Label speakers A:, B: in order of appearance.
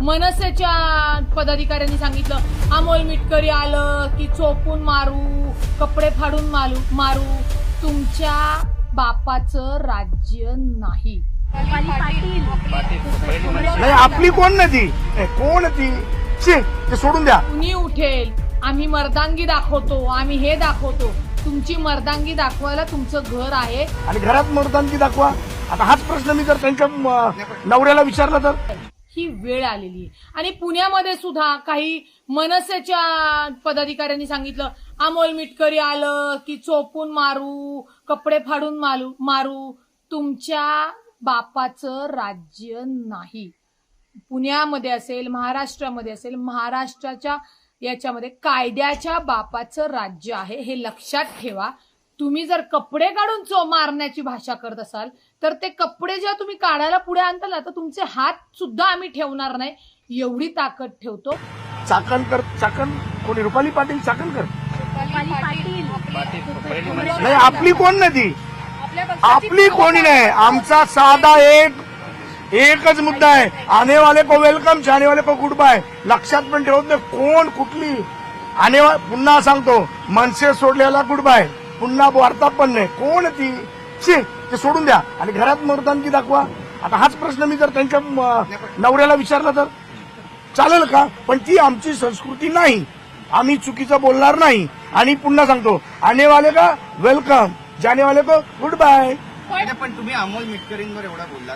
A: मनसेच्या पदाधिकाऱ्यांनी सांगितलं अमोल मिटकरी आलं की चोपून मारू कपडे फाडून मारू मारू. तुमच्या बापाचं राज्य नाही.
B: नाही आपली कोण ना ती? ए, कोण ती? शी ते सोडून द्या.
A: कुणी उठेल? आम्ही मर्दांगी दाखवतो आम्ही हे दाखवतो. तुमची मर्दांगी दाखवायला तुमचं घर आहे.
B: आणि घरात मर्दानगी दाखवा. आता हाच प्रश्न मी जर त्यांच्या म, नवऱ्याला विचारला तर?
A: ही वेळ आलेली आहे. आणि पुण्यामध्ये सुद्धा काही मनसेच्या पदाधिकाऱ्यांनी सांगितलं अमोल मिटकरी आलं की चोपून मारू कपडे फाडून मारू मारू. तुमच्या बापाचं राज्य नाही. पुण्यामध्ये असेल महाराष्ट्रामध्ये असेल महाराष्ट्राच्या याच्यामध्ये कायद्याच्या बापाचं राज्य आहे हे लक्षात ठेवा. तुम्ही जर कपडे काढून चो मारण्याची भाषा करत असाल तर ते कपडे जेव्हा तुम्ही काढायला पुढे आणताल ना तर तुमचे हात सुद्धा आम्ही ठेवणार नाही. एवढी ताकद ठेवतो.
B: चाकणकर चाकण कोणी रुपाली पाटील चाकणकर? नाही आपली कोण ना ती आपली कोणी नाही. आमचा साधा एक एकच मुद्दा आहे. आने वाले को वेलकम जाने वाले को गुड बाय लक्षात पण ठेवत नाही कोण कुठली. वा- पुन्हा सांगतो मनसे सोडलेला गुड बाय पुन्हा वार्ता पण नाही. कोण ती? शी ते सोडून द्या. आणि घरात मर्दानगी दाखवा. आता हाच प्रश्न मी जर त्यांच्या नवऱ्याला विचारला तर. चालेल का? पण ती आमची संस्कृती नाही. आम्ही चुकीचं बोलणार नाही. आणि पुन्हा सांगतो आणेवाले का? वेलकम जानेवाले को गुड बाय
C: पण तुम्ही अमोल मिटकरींवर एवढा बोलला